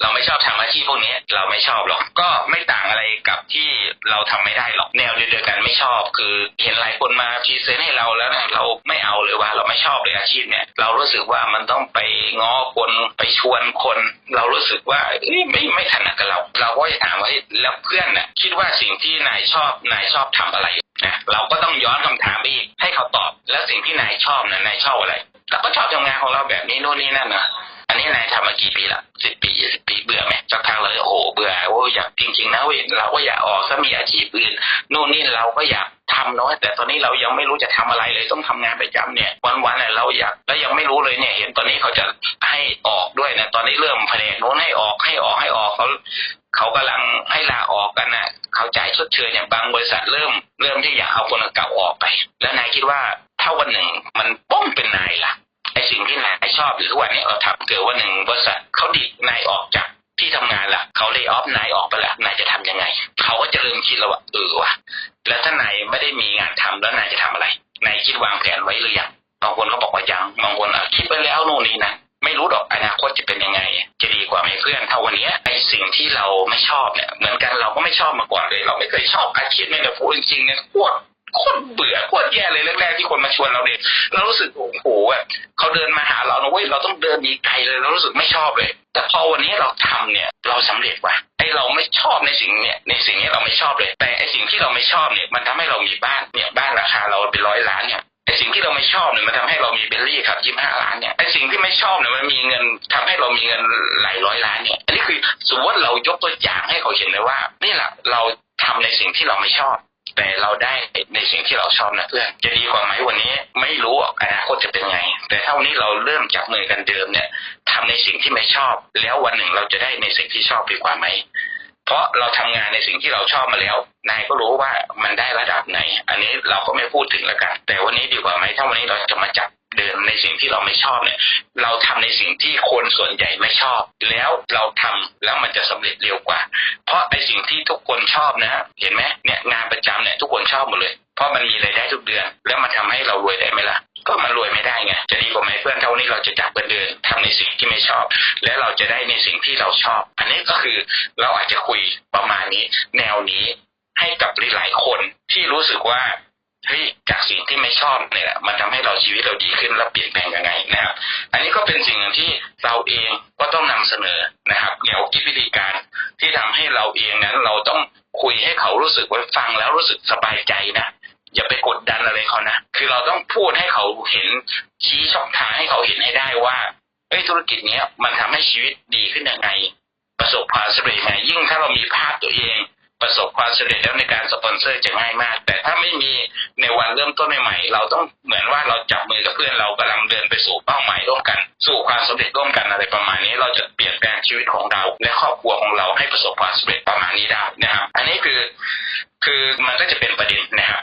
เราไม่ชอบทำอาชีพพวกนี้เราไม่ชอบหรอก ก็ไม่ต่างอะไรกับที่เราทำไม่ได้หรอก แนวเดียวกันไม่ชอบ คือเห็นหลายคนมาพรีเซนต์ให้เราแล้วนะเราไม่เอาเลยว่าเราไม่ชอบเลยอาชีพเนี่ยเรารู้สึกว่ามันต้องไปง้อคนไปชวนคน เรารู้สึกว่าไม่ไม่ถนัดกับเรา เราก็จะถามว่าแล้วเพื่อนน่ะคิดว่าสิ่งที่นายชอบนายชอบทำอะไรนะเราก็ต้องย้อนคำถามไปอีกให้เขาตอบ แล้วสิ่งที่นายชอบน่ะนายชอบอะไรเราก็ชอบทำงานของเราแบบนี้โน่นนี่นั่นนะ อันนี้นายทำมากี่ปีละสิบปียี่สิบปีเบื่อไหมสักพักเลยโอ้โหเบื่อโอ้อยากจริง ๆ นะเว้ยเราก็อยากออกถ้ามีอาชีพอื่นนู่นนี่เราก็อยากทำเนาะแต่ตอนนี้เรายังไม่รู้จะทำอะไรเลยต้องทำงานประจำเนี่ย วันๆเนี่ยเราอยากแล้วยังไม่รู้เลยเนี่ย เห็นตอนนี้เขาจะให้ออกด้วยนะตอนนี้เริ่มแผนกโน้นให้ออกให้ออกให้ออกเขาเขากำลังให้ลาออกกันนะเขาจ่ายชดเชยอย่างบางบริษัทเริ่มเริ่มที่อยากเอาคนเก่าออกไป แล้วนายคิดว่าถ้าวันหนึ่งมันป้องเป็นนายล่ะ ไอสิ่งที่นายชอบหรือวันนี้เราทำเกิดว่าหนึ่งบริษัทเขาดีดนายออกจากที่ทำงานละเขาเลยออฟนายออกไปละนายจะทำยังไง เขาก็จะเริ่มคิดแล้วว่าเออว่ะแล้วถ้านายไม่ได้มีงานทำแล้วนายจะทำอะไรนายคิดวางแผนไว้หรือยังบางคนเขาบอกว่ายังบางคนอะคิดไปแล้วโน่นนี่นะไม่รู้หรอกอนาคตจะเป็นยังไง จะดีกว่าไหมเพื่อนถ้าวันนี้ไอสิ่งที่เราไม่ชอบเนี่ยเหมือนกันเราก็ไม่ชอบมาก่อนเลย เราไม่เคยชอบอาชีพนี่ยแต่พูดจริงๆเนี่ยโคตร โคตรเบื่อโคตรแย่เลยแรกๆที่คนมาชวนเราเนี่ยเรารู้สึกโอ้โหแบบเขาเดินมาหาเรานะเว้ยเราต้องเดินหนีไกลเลยเรารู้สึกไม่ชอบเลย แต่พอวันนี้เราทำเนี่ยเราสำเร็จว่ะไอเราไม่ชอบในสิ่งเนี่ยในสิ่งนี้เราไม่ชอบเลย แต่ไอสิ่งที่เราไม่ชอบเนี่ยมันทำให้เรามีบ้านเนี่ยบ้านราคาเราเป็นร้อยล้านเนี่ยไอสิ่งที่เราไม่ชอบเนี่ยมันทำให้เรามีเบลลี่ครับยี่ห้าล้านเนี่ยไอสิ่งที่ไม่ชอบเนี่ยมันมีเงินทำให้เรามีเงินหลายร้อยล้านเนี่ยอันนี้คือสมมติเรายกตัวอย่างให้เขาเห็นเลยว่านี่แหละเราทำในสิ่งที่เราไม่ชอบ แต่เราได้ในสิ่งที่เราชอบนะเพื่อนจะดีกว่าไหมวันนี้ ไม่รู้อนาคตจะเป็นไง แต่ถ้าวันนี้เราเริ่มจับมือกันเดิมเนี่ยทำในสิ่งที่ไม่ชอบ แล้ววันหนึ่งเราจะได้ในสิ่งที่ชอบดีกว่าไหมเพราะเราทำงานในสิ่งที่เราชอบมาแล้ว นายก็รู้ว่ามันได้ระดับไหน อันนี้เราก็ไม่พูดถึงแล้วกัน แต่วันนี้ดีกว่าไหมถ้าวันนี้เราจะมาจับเดินในสิ่งที่เราไม่ชอบเนี่ย เราทำในสิ่งที่คน ส่วนใหญ่ไม่ชอบ แล้วเราทำแล้วมันจะสำเร็จเร็วกว่า เพราะไอสิ่งที่ทุกคนชอบนะเห็นไหมเนี่ยงานประจำเนี่ยทุกคนชอบหมดเลย เพราะมันมีรายได้ทุกเดือน แล้วมันทำให้เรารวยได้ไหมล่ะก็มันรวยไม่ได้ไงจะดีกว่าไหมเพื่อนถ้าวันนี้เราจะจับกันเดินทำในสิ่งที่ไม่ชอบ และเราจะได้ในสิ่งที่เราชอบ อันนี้ก็คือเราอาจจะคุยประมาณนี้ แนวนี้ให้กับหลายๆคนที่รู้สึกว่า เฮ้ยจากสิ่งที่ไม่ชอบเนี่ยมันทำให้เราชีวิตเราดีขึ้นแล้วเปลี่ยนแปลงยังไงนะครับ อันนี้ก็เป็นสิ่งหนึ่งที่เราเองก็ต้องนำเสนอนะครับแนวคิดวิธีการที่ทำให้เราเองนั้นเราต้องคุยให้เขารู้สึกว่าฟังแล้วรู้สึกสบายใจนะอย่าไปกดดันอะไรเขานะ คือเราต้องพูดให้เขาเห็นชี้ช่องทางให้เขาเห็นให้ได้ว่าเอ้ยธุรกิจเนี้ยมันทำให้ชีวิตดีขึ้นยังไง ประสบความสำเร็จยังไงยิ่งถ้าเรามีภาพตัวเอง ความสำเร็จแล้วในการสปอนเซอร์จะง่ายมาก แต่ถ้าไม่มีในวันเริ่มต้นใหม่ๆเราต้องเหมือนว่าเราจับมือกับเพื่อนเรากำลังเดินไปสู่เป้าหมายร่วมกัน สู่ความสำเร็จร่วมกันอะไรประมาณนี้ เราจะเปลี่ยนแปลงชีวิตของเรา และครอบครัวของเราให้ประสบความสำเร็จประมาณนี้ได้นะครับ อันนี้คือคือมันก็จะเป็นประเด็นนะครับ